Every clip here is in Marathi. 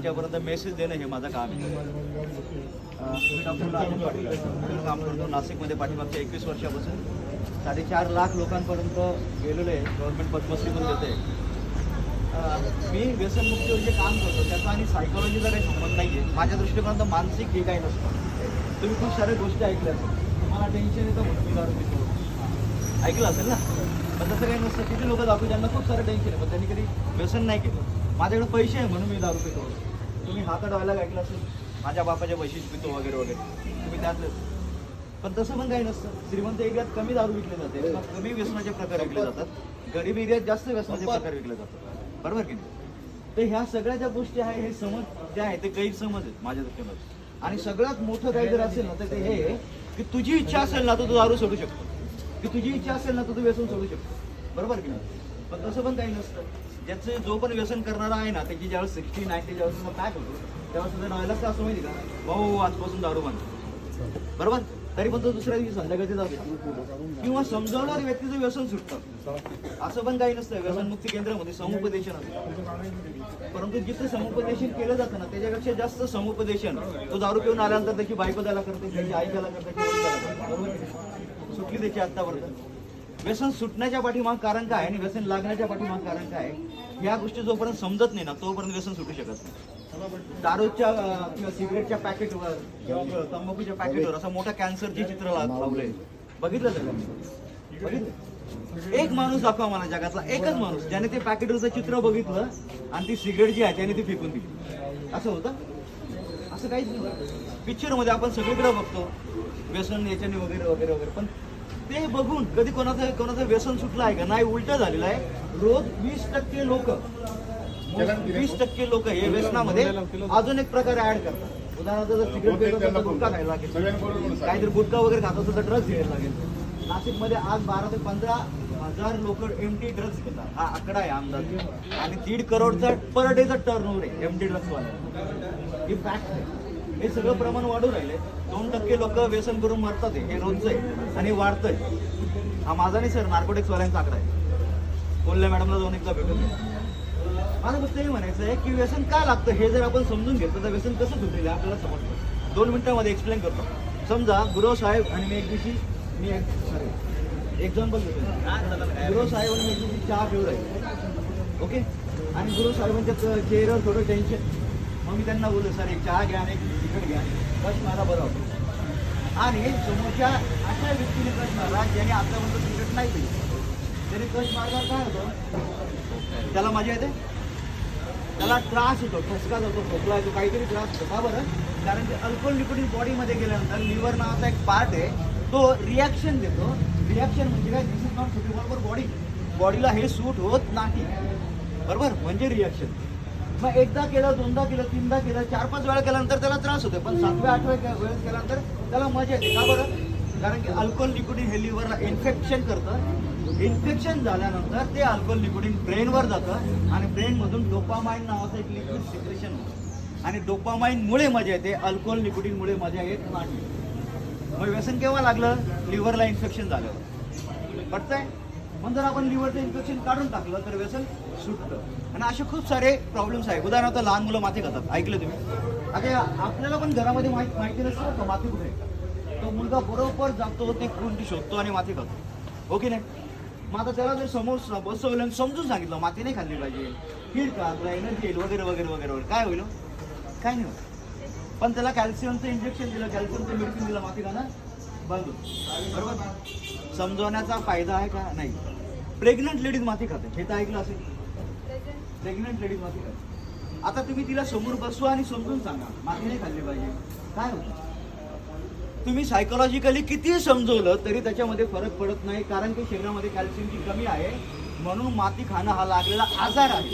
तुमच्यापर्यंत मेसेज देणं हे माझं काम आहे. मी डॉक्टर राजन पाटील काम करतो नाशिकमध्ये पाठीमागच्या एकवीस वर्षापासून. साडेचार लाख लोकांपर्यंत गेलेलो आहे. गव्हर्नमेंट पद्मश्री पण देते. मी व्यसनमुक्तीवर जे काम करतो त्याचा आणि सायकोलॉजीचा काही संबंध नाही आहे माझ्या दृष्टीपर्यंत मानसिक हे काही नसतं. तुम्ही खूप साऱ्या गोष्टी ऐकल्या तुम्हाला टेन्शन येतं म्हणून मी दारू पितो. ऐकलं असेल ना? पण तसं काही नसतं. किती लोक दाखवू ज्यांना खूप सारं टेन्शन आहे. पण त्यांनी कधी व्यसन नाही केलं. माझ्याकडे पैसे आहे म्हणून मी दारू पितो. तुम्ही हात डायलॉग ऐकला असेल माझ्या बापाच्या पैसे पितो वगैरे वगैरे. तुम्ही त्यातलं. पण तसं पण काही नसतं. श्रीमंत एरियात कमी दारू विकले जाते. किंवा कमी व्यसनाचे प्रकार विकले जातात. गरीब एरियात जास्त व्यसनाचे प्रकार विकले जातात. बरोबर की नाही? तर ह्या सगळ्या ज्या गोष्टी आहे हे समज जे आहे ते गैरसमज आहेत माझ्या दृष्टीमध्ये आणि सगळ्यात मोठं काही जर असेल ना तर ते हे की तुझी इच्छा असेल ना तर तू दारू सोडू शकतो. की तुझी इच्छा असेल ना तर तू व्यसन सोडू शकतो. बरोबर की नाही? पण तसं पण काही नसतं. त्याचं जो पण व्यसन करणारा आहे ना त्याची ज्यावेळेस सिक्स्टी नाईन्टी ज्यावेळेस मग काय होतो त्यावेळेस सुद्धा नावायला असं माहिती का? भाऊ आजपासून दारू बंद. बरोबर? तरी पण तो दुसऱ्या दिवशी संध्याकाळी जातो. किंवा समजावणाऱ्या व्यक्तीचं व्यसन सुटतं. असं पण काही नसतं. व्यसनमुक्ती केंद्रामध्ये समुपदेशन असतं. परंतु जिथं समुपदेशन केलं जातं ना त्याच्यापेक्षा जास्त समुपदेशन तो दारू पिऊन आल्यानंतर त्याची बायको त्याला करते त्याची आई त्याला करते त्याची सुटली त्याची आत्तापर्यंत. व्यसन सुटण्याच्या पाठीमाग कारण काय आणि व्यसन लागण्याच्या पाठीमाग कारण काय या गोष्टी जोपर्यंत समजत नाही ना तोपर्यंत व्यसन सुटू शकत नाही. दारूच्या किंवा सिगरेटच्या पॅकेटवर किंवा तंबाखूच्या पॅकेटवर असं मोठा कॅन्सरचे चित्र लावलंय. बघितलं तर बघितलं? एक माणूस दाखवा मला जगातला एकच माणूस ज्याने ते पॅकेटवरचं चित्र बघितलं आणि ती सिगरेट जी आहे त्याने ती फेकून दिली. असं होतं? असं काहीच नाही. पिक्चरमध्ये आपण सगळीकडे बघतो. व्यसन याच्याने वगैरे वगैरे वगैरे. पण ते बघून कधी कोणाचं कोणाचं व्यसन सुटलं आहे का? नाही उलट झालेलं आहे. रोज वीस टक्के लोक वीस टक्के लोक हे व्यसनामध्ये अजून एक प्रकार ऍड करतात. उदाहरणार्थ जर सिगरेट तर गुटखा खायला लागेल. काहीतरी गुटखा वगैरे खात असेल तर ड्रग्स घ्यायला लागेल. नाशिकमध्ये आज बारा ते पंधरा हजार लोक एम टी ड्रग्स घेतात. हा आकडा आहे आमदार. आणि दीड करोडचा पर डेचा टर्न ओव्हर आहे एम टी ड्रग्स वाला ही फॅक्ट आहे. हे सगळं प्रमाण वाढून राहिले. दोन टक्के लोक व्यसन करून मरतात हे रोजचं आहे आणि वाढतंय. हा माझा नाही सर नार्कोटिक्सवाल्यांचा आकडा आहे. बोलल्या मॅडमला जाऊन एकदा भेटून मला फक्त हे म्हणायचं आहे की व्यसन का लागतं हे जर आपण समजून घेतलं तर व्यसन कसं सुटेल हे आपल्याला समजतं. दोन मिनिटांमध्ये एक्सप्लेन करतो. समजा गुरव साहेब आणि मी एक दिवशी मी एक सॉरी एक्झाम्पल देतो गुरव साहेब आणि मी एक दिवशी चहा पिऊ राहील. ओके? आणि गुरु साहेबांच्या चेहऱ्यावर थोडं टेन्शन मग मी त्यांना बोललो सर एक चहा घ्या आणि एक तिकट घ्या. बस मला बरं होतं. आणि समोरच्या अशा व्यक्तीने कश मारला ज्याने आतापर्यंत तिकट नाही दिली. तरी कश मारल्यावर काय होतं? त्याला मजा येते. त्याला त्रास होतो ठसका जातो खोकला येतो काहीतरी त्रास होतो का बरं. कारण की अल्कोहोल लिक्विड बॉडीमध्ये गेल्यानंतर लिव्हर नावाचा एक पार्ट आहे तो रिॲक्शन देतो. रिॲक्शन म्हणजे काय? This is not suitable for body बॉडीला हे सूट होत नाही. बरोबर? म्हणजे रिॲक्शन मग एकदा केलं दोनदा केलं तीनदा केलं चार पाच वेळा केल्यानंतर त्याला त्रास होतो पण सातव्या आठव्या वेळेस केल्यानंतर त्याला मजा येते. का बरं? कारण की अल्कोहोल लिक्विडिन हे लिव्हरला इन्फेक्शन करतं. इन्फेक्शन झाल्यानंतर ते अल्कोहोल लिक्विडिन ब्रेनवर जातं आणि ब्रेनमधून डोपामाइन नावाचं एक लिक्विड सिक्रेशन होतं. आणि डोपामाइनमुळे मजा येते अल्कोहोल लिक्विडिनमुळे मजा येत नाही. मग व्यसन केव्हा लागलं? लिव्हरला इन्फेक्शन झाल्यावर. पटतंय मग जर आपण लिव्हरचं इन्फेक्शन काढून टाकलं तर व्यसन सुटतं. आणि असे खूप सारे प्रॉब्लेम्स आहेत. उदाहरणार्थ लहान मुलं माती खातात. ऐकलं तुम्ही? आता आपल्याला पण घरामध्ये माहिती माहिती नसतं का माती कुठे तो मुलगा बरोबर जातो ते कुंटी शोधतो आणि माती खातो. हो ओके नाही? मग आता त्याला जर समोर बसवलं आणि समजून सांगितलं माती नाही खाल्ली पाहिजे. फीड का तुला एनर्जी येईल वगैरे वगैरे वगैरे वगैरे. काय होईल हो? काय नाही होत. पण त्याला कॅल्शियमचं इंजेक्शन दिलं कॅल्शियमचं मेडिसिन दिलं माती खाणं बंद बरोबर? समजवण्याचा फायदा आहे का? नाही. प्रेग्नंट लेडीज माती खाते हे तर ऐकलं असेल. प्रेग्नंट लेडीज माती खाते आता तुम्ही तिला समोर बसवा आणि समजून सांगा. माती नाही खाल्ली पाहिजे. काय होतं? तुम्ही सायकोलॉजिकली कितीही समजवलं तरी त्याच्यामध्ये फरक पडत नाही कारण की शरीरामध्ये कॅल्शियमची कमी आहे. म्हणून माती खाणं हा लागलेला आजार आहे.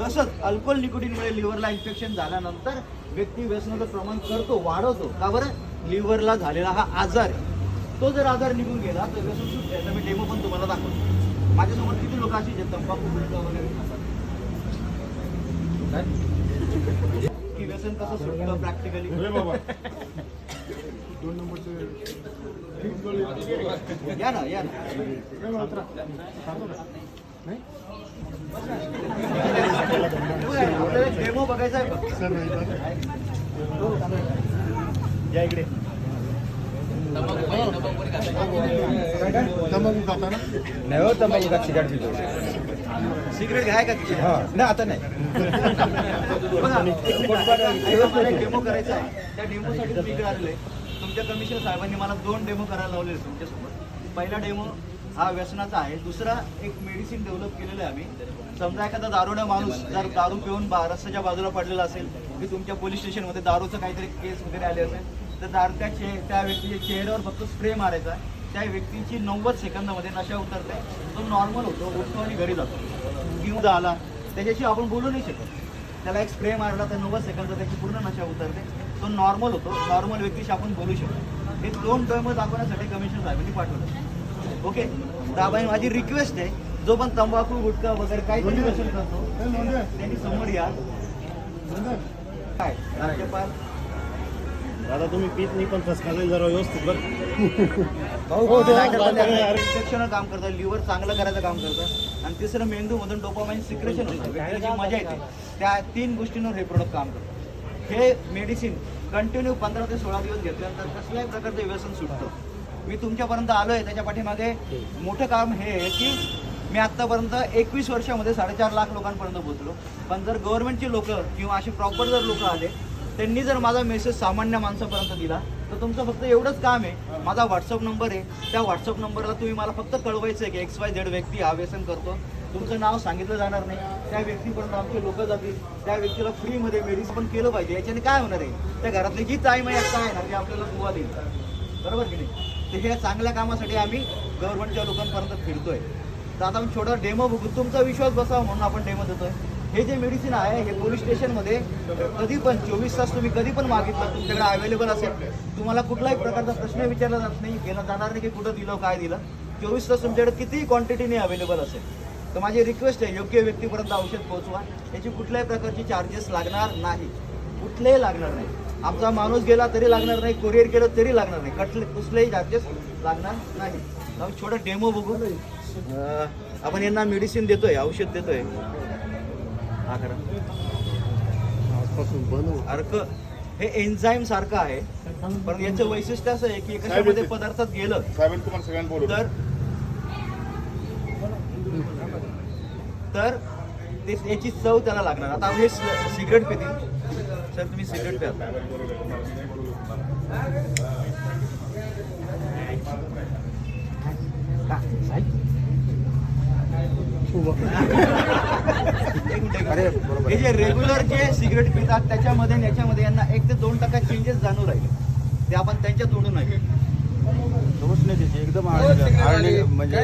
तसंच अल्कोहोल निकोटीनमुळे लिव्हरला इन्फेक्शन झाल्यानंतर व्यक्ती व्यसनाचं प्रमाण करतो वाढवतो. का बरं? लिव्हरला झालेला हा आजार आहे. तो जर आजार निघून गेला तर व्यसन सुटते तर मी डेमो पण तुम्हाला दाखवतो. माझ्यासमोर किती लोक अशी जे तंबाखू गुटखा वगैरे? खातात की व्यसन कसं सुटतं प्रॅक्टिकली दोन नंबरचे या ना या ना. डेमो बघायचा आहे फक्त. या इकडे. तंबाखू खाता ना नाही हो तंबाखू का सिगारेट पितो सिगरेट घ्याय का तिथे हा. नाही आता नाही. डेमो करायचा आहे त्या डेमोसाठी मी इकडे आलेलो आहे तुमच्या कमिशनर साहेबांनी मला दोन डेमो करायला लावले तुमच्यासोबत. पहिला डेमो हा व्यसनाचा आहे दुसरा एक मेडिसिन डेव्हलप केलेलं आहे आम्ही. समजा एखादा दारुडा माणूस जर दारू पिऊन रस्त्याच्या बाजूला पडलेला असेल की तुमच्या पोलीस स्टेशनमध्ये दारूचं काहीतरी केस वगैरे आले असेल तर दारू त्या त्या व्यक्तीच्या चेहऱ्यावर फक्त स्प्रे मारायचा त्या व्यक्तीची नव्वद सेकंदामध्ये नशा उतरते. तो नॉर्मल होतो उठतो आणि घरी जातो. घेऊन आला त्याच्याशी आपण बोलू नाही शकत. त्याला एक स्प्रे मारला तर नव्वद सेकंदात त्याची पूर्ण नशा उतरते. तो नॉर्मल होतो नॉर्मल व्यक्तीशी आपण बोलू शकतो हे दोन डेमो दाखवण्यासाठी कमिशनर साहेबांनी पाठवलं. ओके आपण माझी रिक्वेस्ट आहे जो पण तंबाखू गुटखा वगैरे काही करतो त्यांनी समोर या. काय? राज्यपाल दादा तुम्ही पीत नाही पण फसकाला जरा व्यवस्थित बघ. भाऊ इन्फेक्शन काम करतात लिव्हर चांगलं करायचं काम करतं. आणि तिसरं मेंदूमधून डोपामाइन सिक्रेशन होतं मजा येते त्या तीन गोष्टींवर हे प्रोडक्ट काम करतं. हे मेडिसिन कंटिन्यू पंधरा ते सोळा दिवस घेतल्यानंतर कसल्याही प्रकारचं व्यसन सुटतं. मी तुमच्यापर्यंत आलो आहे त्याच्या पाठीमागे मोठं काम हे आहे की मी आत्तापर्यंत एकवीस वर्षामध्ये साडेचार लाख लोकांपर्यंत पोहोचलो. पण जर गव्हर्नमेंटचे लोक किंवा असे प्रॉपर जर लोक आले त्यांनी जर माझा मेसेज सामान्य माणसापर्यंत दिला तर तुमचं फक्त एवढंच काम आहे. माझा व्हॉट्सअप नंबर आहे. त्या व्हॉट्सअप नंबरला तुम्ही मला फक्त कळवायचं आहे की एक्स वाय झेड व्यक्ती हा व्यसन करतो. तुमचं नाव सांगितलं जाणार नाही. त्या व्यक्तीपर्यंत आमचे लोक जातील. त्या व्यक्तीला फ्रीमध्ये मेडिसिन पण केलं पाहिजे. याच्याने काय होणार आहे? त्या घरातली जी ताई आहे काय आहे ना ती आपल्याला दुवा देईल. बरोबर की नाही? तर ह्या चांगल्या कामासाठी आम्ही गव्हर्नमेंटच्या लोकांपर्यंत फिरतोय. तर आता आम्ही छोटा डेमो बघू. तुमचा विश्वास बसावा म्हणून आपण डेमो देतोय. हे जे मेडिसिन आहे हे पोलीस स्टेशनमध्ये कधी पण चोवीस तास तुम्ही कधी पण मागितलं तुमच्याकडे अवेलेबल असेल तुम्हाला कुठलाही प्रकारचा प्रश्न विचारला जात नाही घेणं जाणार नाही की कुठं दिलं काय दिलं. चोवीस तास तुमच्याकडे कितीही क्वांटिटीने अवेलेबल असेल. तर माझी रिक्वेस्ट आहे योग्य व्यक्तीपर्यंत औषध पोहोचवा. याची कुठल्याही प्रकारची चार्जेस लागणार नाही. कुठलेही लागणार नाही. आमचा माणूस गेला तरी लागणार नाही कुरिअर केलं तरी लागणार नाही. कटले कुठलेही चार्जेस लागणार नाही. आम्ही छोटा डेमो बघू. आपण यांना मेडिसिन देतोय औषध देतोय हा करा आजपासून बनव अर्क हे एन्झाईम सारखं आहे पण याचं वैशिष्ट्य असं आहे की कशामध्ये पदार्थात गेलं तर तर ते याची चव त्याला लागणार. आता हे सिगरेट पितील सर तुम्ही सिगरेट प्या एक मिनिट, एक मिनिट. हे जे रेग्युलर जे सिगरेट पितात त्याच्यामध्ये आणि याच्यामध्ये यांना एक ते दोन टक्का चेंजेस जाणू राहिले. ते आपण त्यांच्या तोडून आहे दोष नाही त्याची एकदम आळणी म्हणजे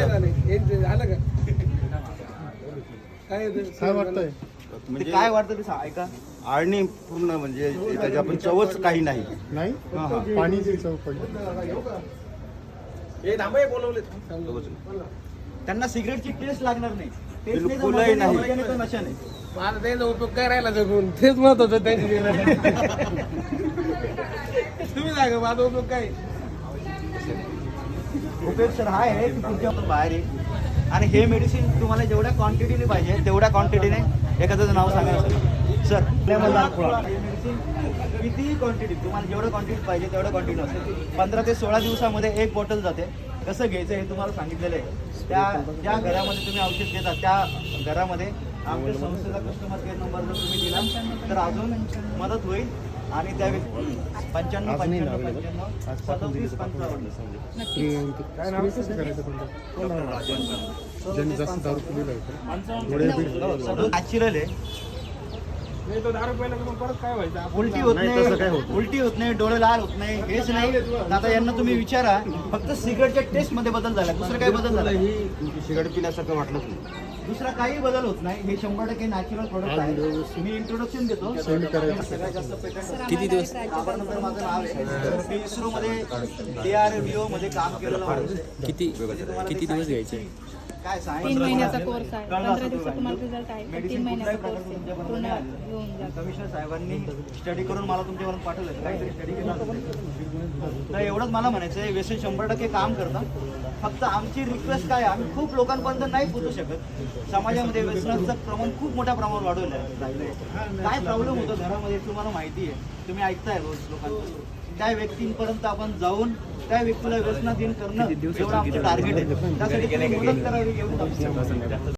काय वाटतंय? ते म्हणजे काय वाटतं ते ऐका. आळणी पूर्ण म्हणजे त्याची आपण चवच काही नाही. नाही. पाणीची चव पडली. त्यांना सिगरेटची टेस्ट लागणार नाही. टेस्ट नाही नशा नाही. माझा त्याचा उपयोग काय राहिला जगून तेच महत्वाचं त्यांची तुम्ही सांगा माझा उपयोग काय? हा आहे की तुमच्या बाहेर येईल आणि हे मेडिसिन तुम्हाला जेवढ्या क्वांटिटीने पाहिजे तेवढ्या क्वांटिटीने एखाद्याचं नाव सांगा सर medicine कितीही क्वांटिटी तुम्हाला जेवढं क्वांटिटी पाहिजे तेवढं क्वांटिटी असेल पंधरा ते सोळा दिवसामध्ये एक बॉटल जाते. कसं घ्यायचं हे तुम्हाला सांगितलेलं आहे. त्या ज्या घरामध्ये तुम्ही औषध घेता त्या घरामध्ये आमच्या संस्थेचा कस्टमर केअर नंबर जर तुम्ही दिला तर अजून मदत होईल. आणि त्या व्यक्ती पंच्याण्णव सदोतीस पंचावन्न. काय नॅचरल आहे काय उलटी होत नाही, तसं काय नाही. होत उलटी होत नाही डोळे लाल होत नाही हेच नाही. आता यांना तुम्ही विचारा फक्त सिगरेटच्या टेस्टमध्ये बदल झाला दुसरं काही बदल झाला? सिगारेट पिण्यासारखं वाटलंच नाही. दुसरा काही बदल होत नाही. हे शंभर टक्के नॅचरल प्रोडक्ट आहे. मी इंट्रोडक्शन देतो. सगळ्यात जास्त किती दिवस? माझं नाव आहे. मी इस्रो मध्ये डी आर डी ओ मध्ये काम केलेलं. किती म्हणजे किती दिवस. घ्यायचे? तीन महिन्याचा कोर्स आहे. पंधरा दिवसात तुम्हाला. रिझल्ट आहे. तीन महिन्याचा कोर्स आहे. पूर्ण. येऊन जातं. कमिशनर साहेबांनी स्टडी करून मला तुमच्यावरून पाठवलं काहीतरी स्टडी केला असेल. तर एवढंच मला म्हणायचं आहे व्यसन शंभर टक्के काम करतं. फक्त आमची रिक्वेस्ट काय आम्ही खूप लोकांपर्यंत नाही पोहोचू शकत. समाजामध्ये व्यसनाचं प्रमाण खूप मोठ्या प्रमाणावर वाढवलं आहे काय प्रॉब्लेम होतो? घरामध्ये तुम्हाला माहिती आहे. तुम्ही ऐकताय रोज लोकांचं. त्या व्यक्तींपर्यंत आपण जाऊन त्या व्यक्तीला व्यसनाधीन करणं एवढं आमचं टार्गेट आहे. त्यासाठी मदत करावी एवढं